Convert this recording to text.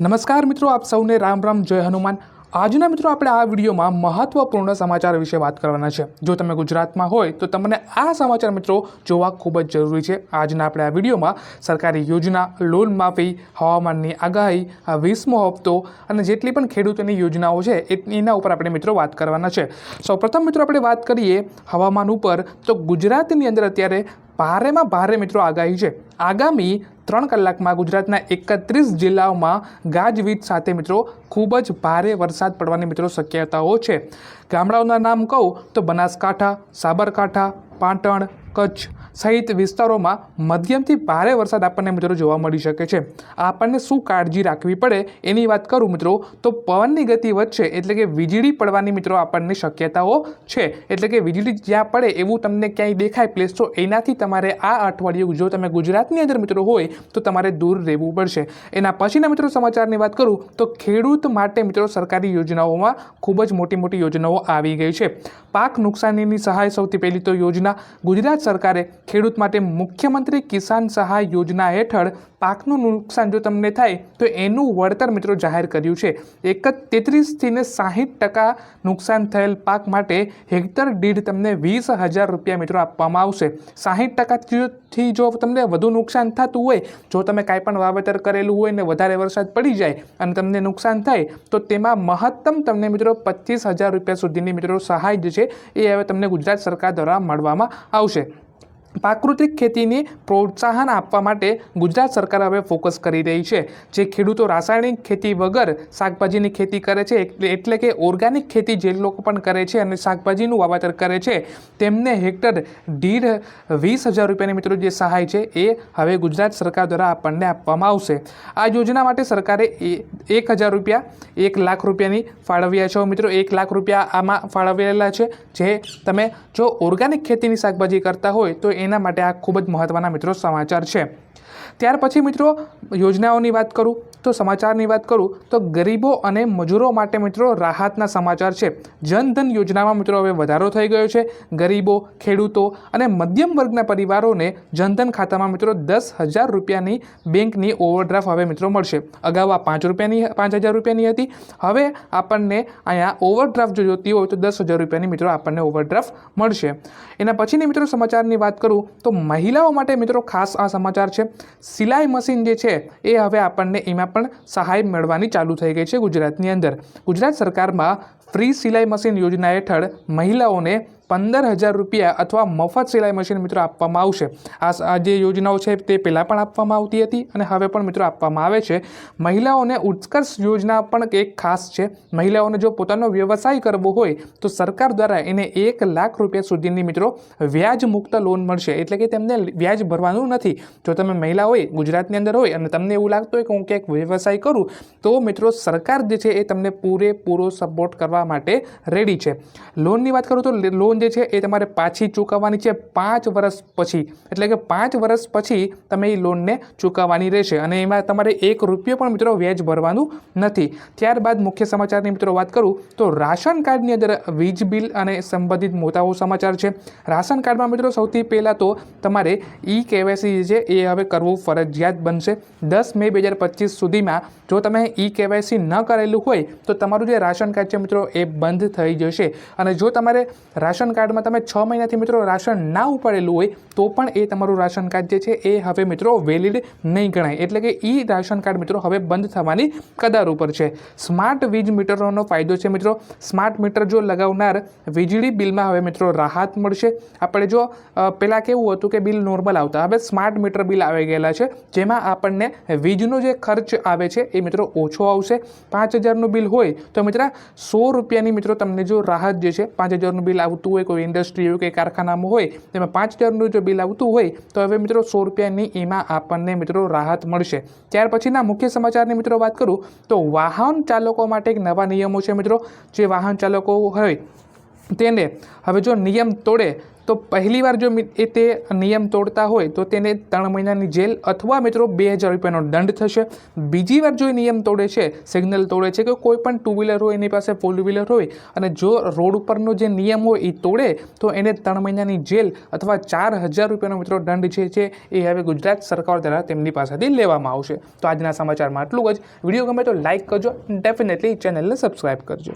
નમસ્કાર મિત્રો, આપ સૌને રામ રામ, જય હનુમાન. આજના મિત્રો, આપણે આ વિડીયોમાં મહત્વપૂર્ણ સમાચાર વિશે વાત કરવાના છે. જો તમે ગુજરાતમાં હોય, તો તમને આ સમાચાર મિત્રો જોવા ખૂબ જ જરૂરી છે. આજના આપણે આ વિડીયોમાં સરકારી યોજના, લોન માફી, હવામાનની આગાહી વીસમો હપ્તો અને જેટલી પણ ખેડૂતોની યોજનાઓ છે એના ઉપર આપણે મિત્રો વાત કરવાના છે. સૌપ્રથમ મિત્રો, આપણે વાત કરીએ હવામાન ઉપર. તો ગુજરાતની અંદર અત્યારે ભારેમાં ભારે મિત્રો આગાહી છે. આગામી ત્રણ કલાકમાં ગુજરાતના એકત્રીસ જિલ્લાઓમાં ગાજવીજ સાથે મિત્રો ખૂબ જ ભારે વરસાદ પડવાની મિત્રો શક્યતાઓ છે. ગામડાઓના નામ કહું તો બનાસકાંઠા, સાબરકાંઠા, પાટણ કચ્છ સહિત વિસ્તારોમાં મધ્યમથી ભારે વરસાદ આપણને મિત્રો જોવા મળી શકે છે. આપણને શું કાળજી રાખવી પડે એની વાત કરું મિત્રો, તો પવનની ગતિ વધશે એટલે કે વીજળી પડવાની મિત્રો આપણને શક્યતાઓ છે. એટલે કે વીજળી જ્યાં પડે એવું તમને ક્યાંય દેખાય પ્લેસ તો એનાથી તમારે આ અઠવાડિયું જો તમે ગુજરાતની અંદર મિત્રો હોય, તો તમારે દૂર રહેવું પડશે. એના પછીના મિત્રો સમાચારની વાત કરું, તો ખેડૂત માટે મિત્રો સરકારી યોજનાઓમાં ખૂબ જ મોટી મોટી યોજનાઓ આવી ગઈ છે. પાક નુકસાનીની સહાય સૌથી પહેલી તો યોજના ગુજરાત સરકારે ખેડૂત માટે મુખ્યમંત્રી કિસાન સહાય યોજના હેઠળ પાકનું નુકસાન જો તમને થાય, તો એનું વળતર મિત્રો જાહેર કર્યું છે. એક જ તેત્રીસથી ને સાહીઠ ટકા નુકસાન થયેલ પાક માટે હેક્ટર દીઠ તમને વીસ હજાર રૂપિયા મિત્રો આપવામાં આવશે. સાહીઠ ટકાથી જો તમને વધુ નુકસાન થતું હોય, જો તમે કાંઈ પણ વાવેતર કરેલું હોય ને વધારે વરસાદ પડી જાય અને તમને નુકસાન થાય, તો તેમાં મહત્તમ તમને મિત્રો પચીસ હજાર રૂપિયા સુધીની મિત્રો સહાય જે છે, એ હવે તમને ગુજરાત સરકાર દ્વારા મળવામાં આવશે. પ્રાકૃતિક ખેતીને પ્રોત્સાહન આપવા માટે ગુજરાત સરકાર હવે ફોકસ કરી રહી છે. જે ખેડૂતો રાસાયણિક ખેતી વગર શાકભાજીની ખેતી કરે છે એટલે કે ઓર્ગેનિક ખેતી જે લોકો પણ કરે છે અને શાકભાજીનું વાવેતર કરે છે, તેમને હેક્ટર દીઢ વીસ હજાર રૂપિયાની મિત્રો જે સહાય છે એ હવે ગુજરાત સરકાર દ્વારા આપણને આપવામાં આવશે. આ યોજના માટે સરકારે એક હજાર રૂપિયા, એક લાખ રૂપિયાની ફાળવ્યા છે મિત્રો. એક લાખ રૂપિયા આમાં ફાળવેલા છે. જે તમે જો ઓર્ગેનિક ખેતીની શાકભાજી કરતા હોય તો એના માટે આ ખૂબ જ મહત્ત્વના મિત્રો સમાચાર છે. ત્યાર પછી મિત્રો, યોજનાઓની વાત કરું, તો સમાચારની વાત કરું, તો ગરીબો અને મજૂરો માટે મિત્રો રાહતના સમાચાર છે. જનધન યોજનામાં મિત્રો હવે વધારો થઈ ગયો છે. ગરીબો, ખેડૂતો અને મધ્યમ વર્ગના પરિવારોને જનધન ખાતામાં મિત્રો દસ હજાર રૂપિયાની બેંકની ઓવરડ્રાફ્ટ હવે મિત્રો મળશે. અગાઉ આ પાંચ રૂપિયાની, પાંચ હજાર રૂપિયાની હતી. હવે આપણને અહીંયા ઓવરડ્રાફ્ટ જો જોતી હોય તો દસ હજાર રૂપિયાની મિત્રો આપણને ઓવરડ્રાફ્ટ મળશે. એના પછીની મિત્રો સમાચારની વાત કરું, તો મહિલાઓ માટે મિત્રો ખાસ આ સમાચાર છે. સિલાઈ મશીન જે છે, એ હવે આપણને એમાં પણ સહાય મળવાની ચાલુ થઈ ગઈ છે ગુજરાતની અંદર. ગુજરાત સરકારમાં ફ્રી સિલાઈ મશીન યોજના હેઠળ મહિલાઓને પંદર હજાર રૂપિયા અથવા મફત સિલાઈ મશીન મિત્રો આપવામાં આવશે. આ જે યોજનાઓ છે તે પહેલાં પણ આપવામાં આવતી હતી અને હવે પણ મિત્રો આપવામાં આવે છે. મહિલાઓને ઉત્કર્ષ યોજના પણ એક ખાસ છે. મહિલાઓને જો પોતાનો વ્યવસાય કરવો હોય તો સરકાર દ્વારા એને એક લાખ રૂપિયા સુધીની મિત્રો વ્યાજ મુક્ત લોન મળશે. એટલે કે તેમને વ્યાજ ભરવાનું નથી. જો તમે મહિલા હોય, ગુજરાતની અંદર હોય અને તમને એવું લાગતું હોય કે હું ક્યાંક વ્યવસાય કરું, તો મિત્રો સરકાર જે છે એ તમને પૂરેપૂરો સપોર્ટ કરવા માટે રેડી છે. લોનની વાત કરું તો લોન જે છે એ તમારે પાછી ચૂકવવાની છે પાંચ વર્ષ પછી. એટલે કે પાંચ વર્ષ પછી તમે એ લોનને ચૂકવવાની રહેશે અને એમાં તમારે એક રૂપિયો પણ મિત્રો વ્યાજ ભરવાનું નથી. ત્યારબાદ મુખ્ય સમાચારની મિત્રો વાત કરું તો રાશન કાર્ડની અંદર વીજ બિલ અને સંબંધિત મોટાઓ સમાચાર છે. રાશન કાર્ડમાં મિત્રો સૌથી પહેલાં તો તમારે ઈ કેવાયસી જે છે એ હવે કરવું ફરજિયાત બનશે. દસ મે બે હજાર પચીસ સુધીમાં જો તમે ઈ કેવાયસી ન કરેલું હોય તો તમારું જે રાશન કાર્ડ છે મિત્રો એ બંધ થઈ જશે. અને જો તમારે રાશન કાર્ડમાં તમે છ મહિનાથી મિત્રો રાશન ના ઉપાડેલું હોય, તો પણ એ તમારું રાશન કાર્ડ જે છે, એ હવે મિત્રો વેલિડ નહીં ગણાય. એટલે કે ઈ રાશન કાર્ડ મિત્રો હવે બંધ થવાની કદાર ઉપર છે. સ્માર્ટ વીજ મીટરોનો ફાયદો છે મિત્રો. સ્માર્ટ મીટર જો લગાવનાર વીજળી બિલમાં હવે મિત્રો રાહત મળશે. આપણે જો પહેલાં કેવું હતું કે બિલ નોર્મલ આવતા, હવે સ્માર્ટ મીટર બિલ આવી ગયેલા છે. જેમાં આપણને વીજનો જે ખર્ચ આવે છે, એ મિત્રો ઓછો આવશે. પાંચ હજારનું બિલ હોય, તો મિત્ર, સો રૂપિયાની મિત્રો તમને જો રાહત જે છે, પાંચ હજારનું બિલ આવતું હોય, કોઈ ઇન્ડસ્ટ્રી હોય કે કારખાનામાં હોય, તેમાં પાંચ હજારનું જો બિલ આવતું હોય, તો હવે મિત્રો સો રૂપિયાની એમાં આપણને મિત્રો રાહત મળશે. ત્યાર પછીના મુખ્ય સમાચારની મિત્રો વાત કરું, તો વાહન ચાલકો માટે એક નવા નિયમો છે મિત્રો. જે વાહન ચાલકો હોય, તેને હવે જો નિયમ તોડે તો પહેલીવાર જો મિ- એ તે નિયમ તોડતા હોય તો તેને ત્રણ મહિનાની જેલ અથવા મિત્રો બે હજાર રૂપિયાનો દંડ થશે. બીજી વાર જો એ નિયમ તોડે છે, સિગ્નલ તોડે છે કે કોઈ પણ ટુ વ્હીલર હોય, એની પાસે ફોર વ્હીલર હોય અને જો રોડ ઉપરનો જે નિયમ હોય એ તોડે, તો એને ત્રણ મહિનાની જેલ અથવા ચાર હજાર રૂપિયાનો મિત્રો દંડ જે છે એ હવે ગુજરાત સરકાર દ્વારા તેમની પાસેથી લેવામાં આવશે. તો આજના સમાચારમાં આટલું જ. વીડિયો ગમે તો લાઇક કરજો ડેફિનેટલી ચેનલને સબસ્ક્રાઈબ કરજો.